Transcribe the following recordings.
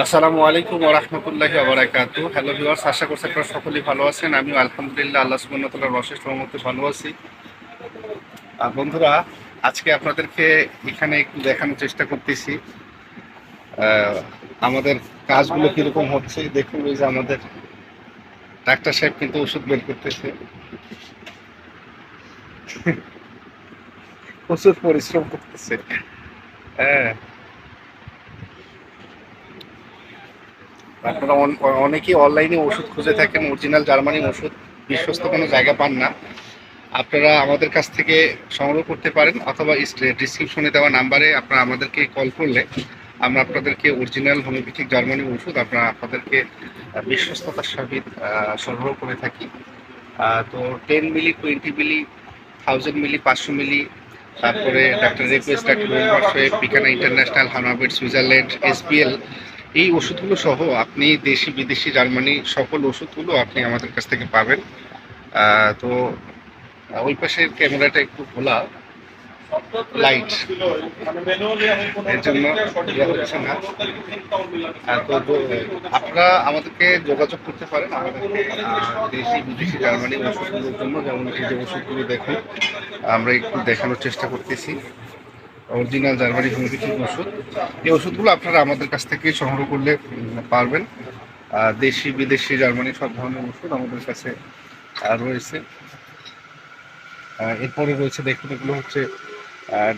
আসসালামু আলাইকুম ওরহমতুল্লাহি ওবরাকাতু হ্যালো ভিউয়ার্স আশা করছি আপনারা সকলেই ভালো আছেন। আমিও আলহামদুলিল্লাহ আল্লাহ সুবহানাহু অশেষ রহমতে ভালো আছি। বন্ধুরা, আজকে আপনাদেরকে এখানে একটু দেখানোর চেষ্টা করতেছি। আমাদের কাজগুলো কীরকম হচ্ছে, দেখুন এই যে আমাদের ডাক্তার সাহেব কিন্তু ওষুধ বের করতেছে। প্রচুর পরিশ্রম করতেছে। হ্যাঁ। আপনারা অনেকেই অনলাইনে ওষুধ খুঁজে থাকেন অরিজিনাল জার্মানি ওষুধ, বিশ্বস্ত কোনো জায়গা পান না। আপনারা আমাদের কাছ থেকে সংগ্রহ করতে পারেন, অথবা ডিসক্রিপশনে দেওয়া নাম্বারে আপনারা আমাদেরকে কল করলে আমরা আপনাদেরকে অরিজিনাল হোমিওপ্যাথিক জার্মানি ওষুধ আমরা আপনাদেরকে বিশ্বস্ততার সহিত সরবরাহ করে থাকি। তো ten milli twenty milli thousand milli পাঁচশো মিলি তারপরে ডাক্তার রিকোয়েস্ট ডাক্তার ওয়ার্কশপ পিকানা ইন্টারন্যাশনাল হানাবেড সুইজারল্যান্ড এসপিএল এই ওষুধগুলো সহ আপনি দেশি বিদেশি জার্মানি সকল ওষুধগুলো আপনি আমাদের কাছ থেকে পাবেন। তো ওই পাশের ক্যামেরাটা একটু খোলা। লাইটের জন্য তো আপনারা আমাদেরকে যোগাযোগ করতে পারেন আমাদেরকে আহ, দেশি বিদেশি জার্মানি ওষুধগুলোর জন্য। যেমন এই যে ওষুধগুলো দেখুন আমরা একটু দেখানোর চেষ্টা করতেছি। অরিজিনাল জার্মানি হোমিওপ্যাথিক ওষুধ। এই ওষুধগুলো আপনারা আমাদের কাছ থেকে সংগ্রহ করলে পারবেন। দেশি, বিদেশি জার্মানি সব ধরনের ওষুধ আমাদের কাছে রয়েছে। এরপরে রয়েছে, দেখুন, এগুলো হচ্ছে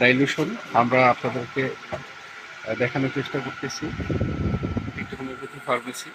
ডাইলিউশন আমরা আপনাদেরকে দেখানোর চেষ্টা করতেছি। একটু হোমিওপ্যাথি ফার্মেসি